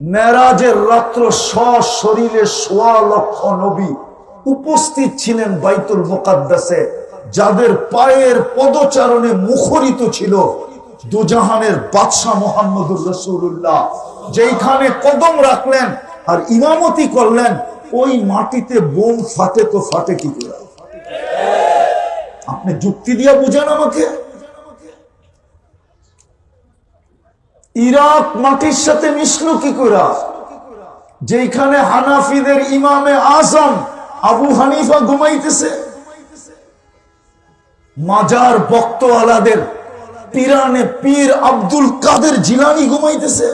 মেরাজের রাত্র সশরীরে সোয়া লক্ষ নবী উপস্থিত ছিলেন বাইতুল মোকাদ্দাসে, যাদের পায়ের পদচারণে মুখরিত ছিল দুজাহানের বাদশাহ মোহাম্মদুর রসুল্লাহ যেইখানে কদম রাখলেন আর ইমামতি করলেন, ওই মাটিতে বোম ফাটে তো ফাটে কি করে? আপনি যুক্তি দিয়া বুঝেন আমাকে। ইরাক মাটির সাথে মিশলো কি করে? যেখানে হানাফিদের ইমামে আজম আবু হানিফা ঘুমাইতেছে। মাজার বক্তওয়ালাদের পিরানে পীর আব্দুল কাদের জিলানি ঘুমাইতেছে।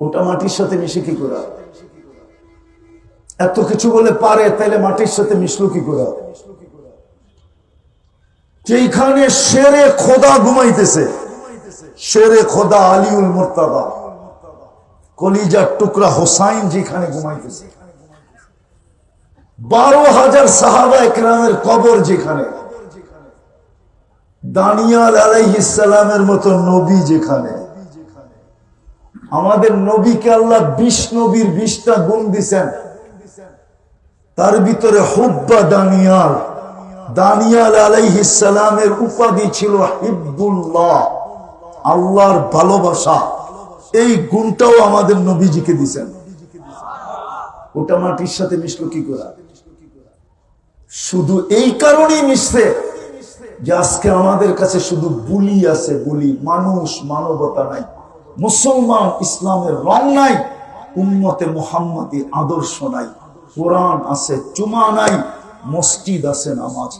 ওটা মাটির সাথে মিশে কি করে? এত কিছু বলে পারে তাহলে মাটির সাথে মিশলো কি করে? যেখানে সেরে খোদা ঘুমাইতেছে। শেরে খোদা আলিউল মোর্তাদা। কলিজার টুকরা হোসাইন যেখানে ঘুমাইতেছে। বারো হাজার সাহাবা একরামের কবর যেখানে। দানিয়াল আলাইহিসালামের মতো নবী যেখানে। আমাদের নবীকে আল্লাহ বিশ নবীর বিশটা গুণ দিছেন। তার ভিতরে হুব্বা দানিয়াল। দানিয়াল আলাইহিসালামের উপাধি ছিল হিব্বুল্লাহ। আল্লাহর ভালোবাসা, এই গুণটাও আমাদের নবীজিকে দিছেন। ওটা মাটির সাথে মিশলো কি করা? শুধু এই কারণেই মিশছে যে আজকে আমাদের কাছে শুধু বুলি আছে, বুলি। মানুষ মানবতা নাই, মুসলমান ইসলামের রং নাই, উম্মতে মোহাম্মদী আদর্শ নাই, কোরআন আছে চুমা নাই, মসজিদ আছে, নামাজ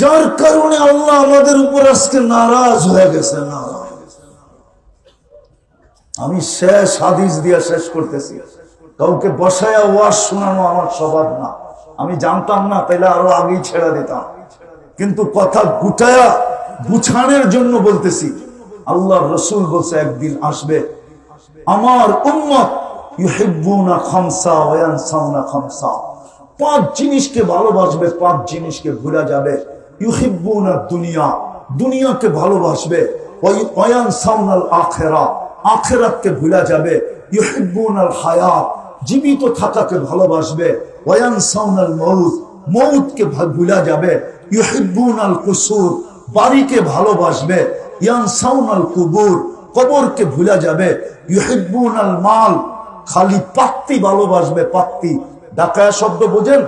যার কারণে আল্লাহ আমাদের উপর আজকে নারাজ হয়ে গেছে আমি শেষ হাদিস দিয়া শেষ করতেছি। কাউকে বসায়া ওয়াজ শোনানো আমার স্বভাব না। আমি জানতাম না, তাইলে আরও আগেই ছেড়ে দিতাম। কিন্তু কথা গুটায়া গুছানোর জন্য বলতেছি আল্লাহ রসুল বলছে, একদিন আসবে আমার উম্মত, ইউহিব্বুনা খামসা ওয়ানসাউনা খামসা। পাঁচ জিনিসকে ভালোবাসবে, পাঁচ জিনিসকে ভুলা যাবে। ইউহিব্বুনা দুনিয়া। দুনিয়াকে ভালোবাসবে। ওই ওয়ানসাউনাল আখেরা। আখেরাতকে ভুলা যাবে। ইউহিব্বুনাল হায়াত। জীবিত থাকাকে ভালোবাসবে। ওয়ানসাউনাল মউত। মউতকে ভুলা যাবে। ইউহিব্বুনাল কুসুর। বাড়িকে ভালোবাসবে। ইয়ানসাউনাল কুবুর। কবরকে ভুলা যাবে। ইউহিব্বুনাল মাল। খালি পাত্তি ভালোবাসবে পাত্তি। ডাকায়া শব্দ বোঝেন?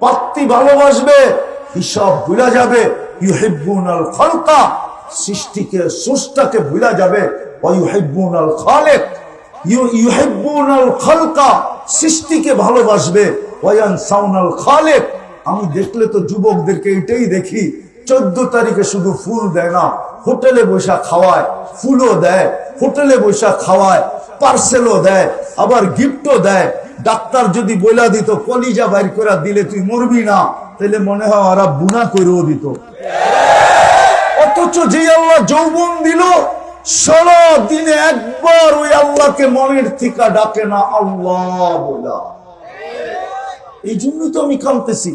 পাত্তি ভালোবাসবে। হিসাব ভুলা যাবে। ইউহিব্বুনাল খালকা, সৃষ্টিকে সুষ্টাকে ভুলা যাবে। ওয়াইউহিব্বুনাল খালেক ইউহিব্বুনাল খালকা, সৃষ্টিকে ভালোবাসবে। ওয়ায়ান সাউনাল খালেক, আমি দেখলে তো যুবকদেরকে এটাই দেখি, চোদ্দ তারিখে শুধু ফুল দেয় না, হোটেলে বৈশা খাওয়ায়, ফুলও দেয়, হোটেলে বৈশা খাওয়ায়, পার্সেলও দেয়, আবার গিফটও দেয়। ডাক্তার যদি বইলা দিত, কলিজা বাইর করে দিলে তুই মরবি না তাহলে মনে হয় ওরা বুনা করেও দিত। অথচ যে আল্লাহ যৌবন দিল, সারা দিনে একবার ওই আল্লাহকে মনের থিকা ডাকে না আল্লাহ এই জন্য তো আমি কামতেছি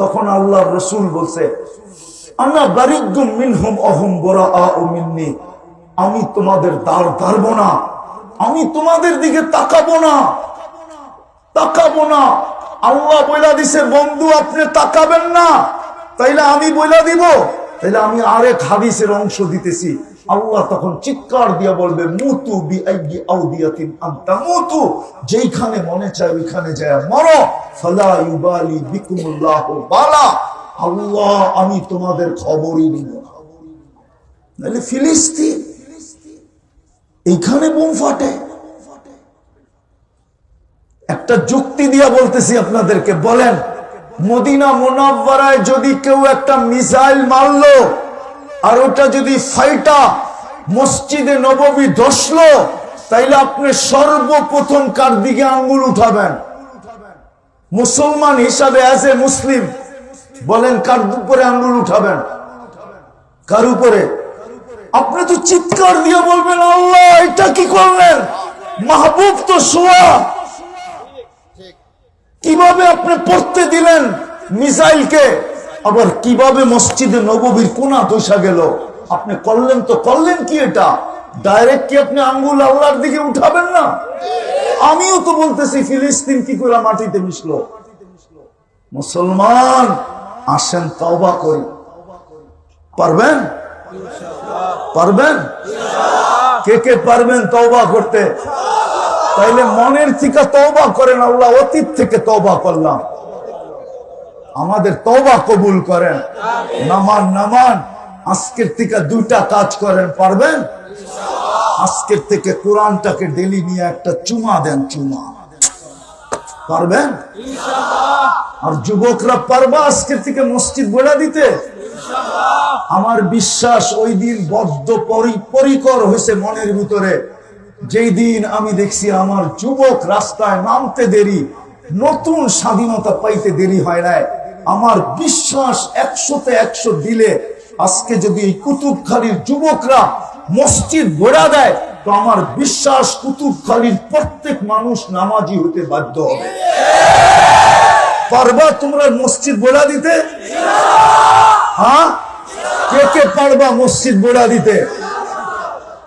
তখন আল্লাহ রসুল বলছে আমি তোমাদের দাঁড় ধারব না, আমি তোমাদের দিকে তাকাবো না তাকাবো না। আল্লাহ বইলা দিছে, বন্ধু, আপনি তাকাবেন না। তাইলে আমি বইলা দিব। তাইলে আমি আরেক হাদিসের অংশ দিতেছি। আল্লাহ তখন চিৎকার দিয়ে বলবে, মুতু মুতু। যেইখানে মনে চায় ওইখানে যায় মরো। বালা। আল্লাহ, আমি তোমাদের খবরই নিব না। ফিলিস্তিন, এইখানে বোম ফাটে। একটা যুক্তি দিয়া বলতেছি আপনাদেরকে, বলেন, মদিনা মোনাব্বারায় যদি কেউ একটা মিসাইল মারলো আর ওটা যদি ফাইটা মসজিদে নবমী ধসলো, তাইলে আপনি সর্বপ্রথম কার দিকে আঙ্গুল উঠাবেন? মুসলমান হিসাবে অ্যাজ এ মুসলিম, বলেন, কার উপরে আঙ্গুল উঠাবেন? কার উপরে? আপনি তো চিৎকার দিয়ে বলবেন, আল্লাহ, এটা কি করলেন? মাহবুব তো শোয়া। কীভাবে আপনি পড়তে দিলেন মিসাইলকে? আবার কীভাবে মসজিদে নববীর কোনা দোষা গেল? আপনি করলেন তো করলেন কি এটা? ডাইরেক্ট কি আপনি আঙ্গুল আল্লাহর দিকে উঠাবেন না? আমিও তো বলতেছি, ফিলিস্তিন কি করে মাটিতে মিশলো? মুসলমান, আসেন তওবা করি। পারবেন? পারবেন? কে কে পারবেন তওবা করতে? তাইলে মনের থেকে তওবা করেন আল্লাহ, অতীত থেকে তওবা করলাম। আমাদের তওবা কবুল করেন। নামান নামান। আজকের থেকে দুইটা কাজ করেন, পারবেন? আজকের থেকে কোরআনটাকে ডেলি নিয়ে একটা চুমা দেন, চুমা। পারবেন? আর যুবকরা পারবা আজকের থেকে মসজিদ বলে দিতে? আমার বিশ্বাস ওই দিন বদ্ধ পরি- পরিকর হয়েছে মনের ভিতরে। যেই দিন আমি দেখছি আমার যুবক রাস্তায় নামতে দেরি, নতুন স্বাধীনতা পাইতে দেরি হয় নাই। আমার বিশ্বাস একশোতে একশো দিলে আজকে যদি এই কুতুবখালীর যুবকরা মসজিদ গোড়া দেয়, তো আমার বিশ্বাস কুতুবখালীর প্রত্যেক মানুষ নামাজি হতে বাধ্য হবে। পারবা তোমরা মসজিদ গোড়া দিতে? হ্যাঁ? কে কে পারবা মসজিদ গোড়া দিতে?